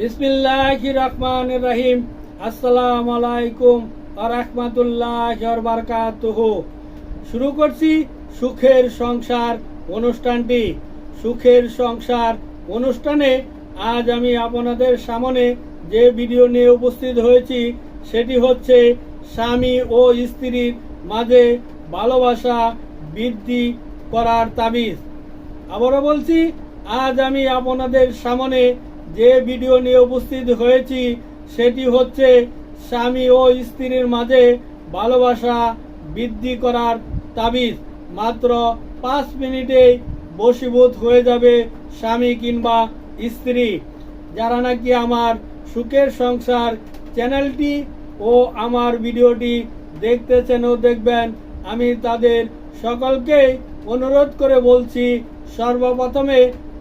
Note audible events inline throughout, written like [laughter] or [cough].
বিসমিল্লাহ রহমান রহিম আসসালাম আলাইকুম রহমতুল্লাহ বারকাতুহ। শুরু করছি সুখের সংসার অনুষ্ঠানটি। সুখের সংসার অনুষ্ঠানে আজ আমি আপনাদের সামনে যে ভিডিও নিয়ে উপস্থিত হয়েছি, সেটি হচ্ছে স্বামী ও স্ত্রীর মাঝে ভালোবাসা বৃদ্ধি করার তাবিজ। আবারও বলছি, আজ আমি আপনাদের সামনে যে ভিডিও নিয়ে উপস্থিত হয়েছি, সেটি হচ্ছে স্বামী ও স্ত্রীর মাঝে ভালোবাসা বৃদ্ধি করার তাবিজ। মাত্র পাঁচ মিনিটে বশীভূত হয়ে যাবে স্বামী কিংবা স্ত্রী। যারা নাকি আমার সুখের সংসার চ্যানেলটি ও আমার ভিডিওটি দেখতেছেন ও দেখবেন, আমি তাদের সকলকে অনুরোধ করে বলছি, সর্বপ্রথমে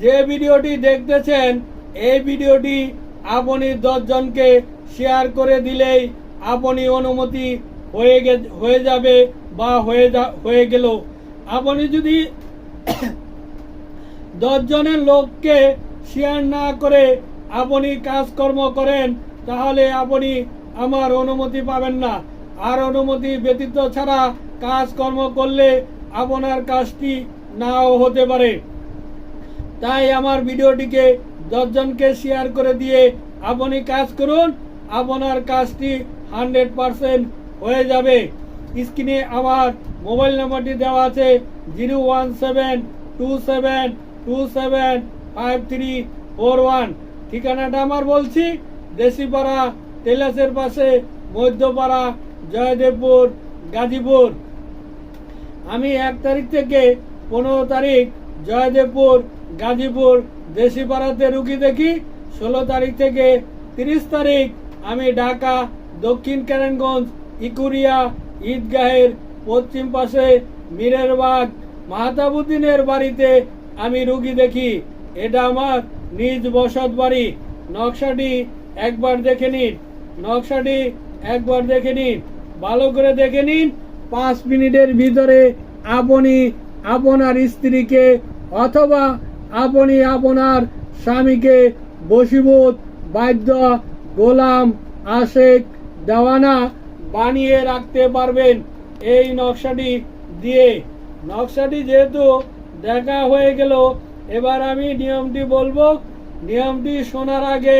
যে ভিডিওটি দেখতেছেন, এই ভিডিওটি আপনি দশজনকে শেয়ার করে দিলেই আপনি অনুমতি হয়ে হয়ে যাবে বা হয়ে যা, হয়ে গেল। আপনি যদি [coughs] দশজনের লোককে শেয়ার না করে আপনি কাজকর্ম করেন, তাহলে আপনি আমার অনুমতি পাবেন না। আর অনুমতি ব্যতীত ছাড়া কাজকর্ম করলে আপনার কাজটি নাও হতে পারে। তাই আমার ভিডিওটিকে দশজনকে শেয়ার করে দিয়ে আপনি কাজ করুন, আপনার কাজটি হান্ড্রেড পারসেন্ট হয়ে যাবে। স্ক্রিনে আমার মোবাইল নাম্বারটি দেওয়া আছে, zero one seven two seven two seven five three four one. ঠিকানাটা আমার বলছি, দেশিপাড়া তেলাসের পাশে মধ্যপাড়া, জয়দেবপুর, গাজীপুর। আমি এক তারিখ থেকে পনেরো তারিখ জয়দেবপুর গাজীপুর দেশিপাড়াতে রুগী দেখি, ষোলো তারিখ থেকে তিরিশ তারিখ আমি ঢাকা, দক্ষিণ কেরানগঞ্জ, ইকুরিয়া, ঈদগাহের, পশ্চিম পাশে মিরেরবাগ, মাহতাবুদ্দিনের বাড়িতে আমি রুগী দেখি। এটা আমার নিজ বসত বাড়ি। নকশাটি একবার দেখে নিন। নকশাটি একবার দেখে নিন। ভালো করে দেখে নিন। পাঁচ মিনিটের ভিতরে আপনি আপনার স্ত্রীকে অথবা আপনি আপনার স্বামীকে বশীভূত বাদ্য গোলাম আশেক দেওয়ানা বানিয়ে রাখতে পারবেন এই নকশাটি দিয়ে। নকশাটি যেহেতু দেখা হয়ে গেল, এবার আমি নিয়মটি বলব। নিয়মটি শোনার আগে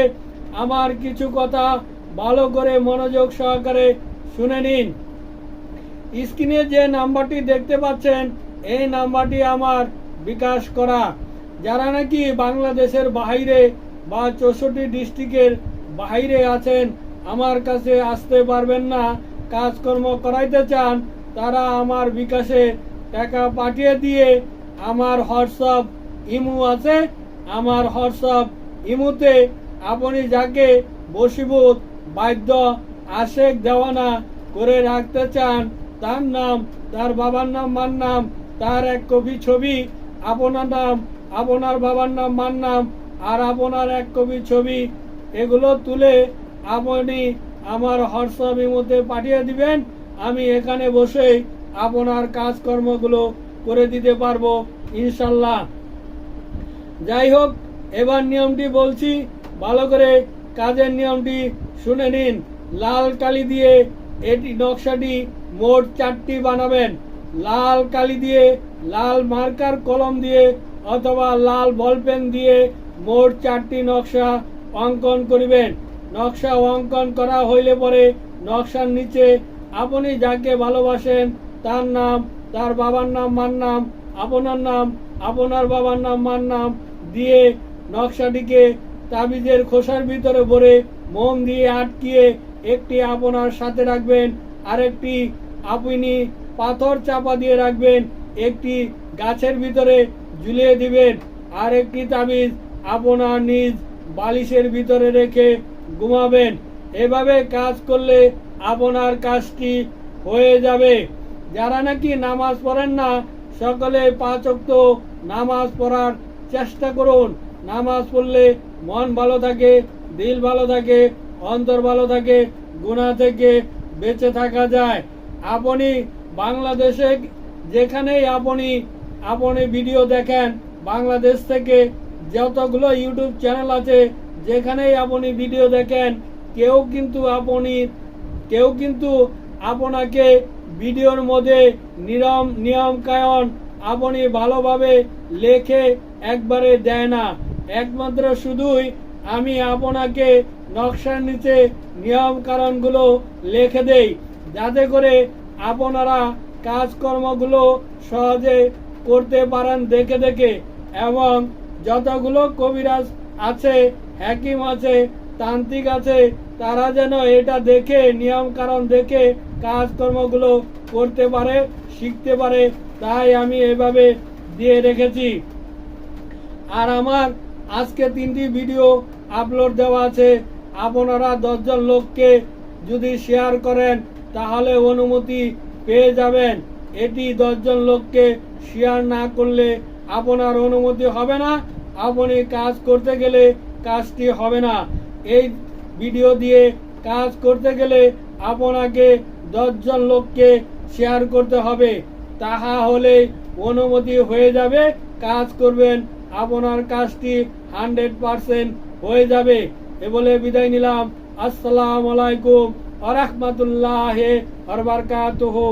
আমার কিছু কথা ভালো করে মনোযোগ সহকারে শুনে নিন। স্ক্রিনে যে নাম্বারটি দেখতে পাচ্ছেন, এই নাম্বারটি আমার বিকাশ করা। যারা নাকি বাংলাদেশের বাইরে বা চৌষট্টি ডিস্ট্রিক্টের বাইরে আছেন, আমার কাছে আসতে পারবেন না, কাজকর্ম করাইতে চান, তারা আমার বিকাশে টাকা পাঠিয়ে দিয়ে আমার হোয়াটসঅ্যাপ ইমু আছে। আমার হোয়াটসঅ্যাপ ইমুতে আপনি যাকে বশীভূত বাদ্য আশেক দেওয়ানা করে রাখতে চান, তার নাম, তার বাবার নাম, মার নাম, তার এক কপি ছবি, আপনার নাম আপনার বাবার নাম, মার নাম আর আপনার এক কপি ছবি, এগুলো তুলে আপনি আমার হোয়াটসঅ্যাপের মধ্যে পাঠিয়ে দিবেন। আমি এখানে বসেই আপনার কাজকর্মগুলো করে দিতে পারব, ইনশাল্লাহ। যাই হোক, এবার নিয়মটি বলছি, ভালো করে কাজের নিয়মটি শুনে নিন। লাল কালি দিয়ে এটি নকশাটি মোট চারটি বানাবেন। লাল কালি দিয়ে লাল মার্কার কলম দিয়ে অথবা লাল বল পেন দিয়ে মোট চারটি নকশা অঙ্কন করিবেন। নকশা অঙ্কন করা হইলে পরে নকশার নিচে আপনি যাকে ভালোবাসেন, তার নাম, তার বাবার নাম, মার নাম, আপনার নাম, আপনার বাবার নাম, মার নাম দিয়ে নকশাটিকে তাবিজের খোসার ভিতরে ভরে মোম দিয়ে আটকিয়ে একটি আপনার সাথে রাখবেন, আরেকটি আপনি পাথর চাপা দিয়ে রাখবেন, একটি গাছের ভিতরে ঝুলিয়ে দিবেন। আর একটি তাবিজ আপনার নিজ বালিশের ভিতরে রেখে ঘুমাবেন। এভাবে কাজ করলে আপনার কাজটি হয়ে যাবে। যারা নাকি নামাজ পড়েন না, সকলে পাঁচ ওয়াক্ত নামাজ পড়ার চেষ্টা করুন। নামাজ পড়লে মন ভালো থাকে, দিল ভালো থাকে, অন্তর ভালো থাকে গুণা থেকে বেঁচে থাকা যায়। আপনি বাংলাদেশে যেখানেই আপনি আপনি ভিডিও দেখেন। বাংলাদেশ থেকে যতগুলো ইউটিউব চ্যানেল আছে, যেখানেই আপনি ভিডিও দেখেন, কেউ কিন্তু আপনি, কেউ কিন্তু আপনাকে ভিডিওর মধ্যে নিয়ম নিয়ম কায়ন আপনি ভালোভাবে লেখে একবারে দেয় না। একমাত্র শুধুই আমি আপনাকে নকশার নিচে নিয়ম কারণগুলো লিখে দেই, যাতে করে আপনারা কাজকর্মগুলো সহজে করতে পারেন দেখে দেখে। এবং যতগুলো কবিরাজ আছে, হাকিম আছে, তান্ত্রিক আছে, তারা যেন এটা দেখে নিয়ম কারণ দেখে, কাজকর্মগুলো করতে পারে, শিখতে পারে, তাই আমি এভাবে দিয়ে রেখেছি। আর আমার আজকে তিনটি ভিডিও আপলোড দেওয়া আছে। আপনারা দশজন লোককে যদি শেয়ার করেন, তাহলে অনুমতি পেয়ে যাবেন। এটি দশজন লোককে শেয়ার না করলে আপনার অনুমতি হবে না। আপনি কাজ করতে গেলে কাজটি হবে না। এই ভিডিও দিয়ে কাজ করতে গেলে আপনাকে দশজন লোককে শেয়ার করতে হবে। তাহা হলে অনুমতি হয়ে যাবে, কাজ করবেন, আপনার কাজটি হান্ড্রেড পারসেন্ট হয়ে যাবে। এ বলে বিদায় নিলাম। আসসালামু আলাইকুম আ রহমতুল্লাহ আরবারকাতুহু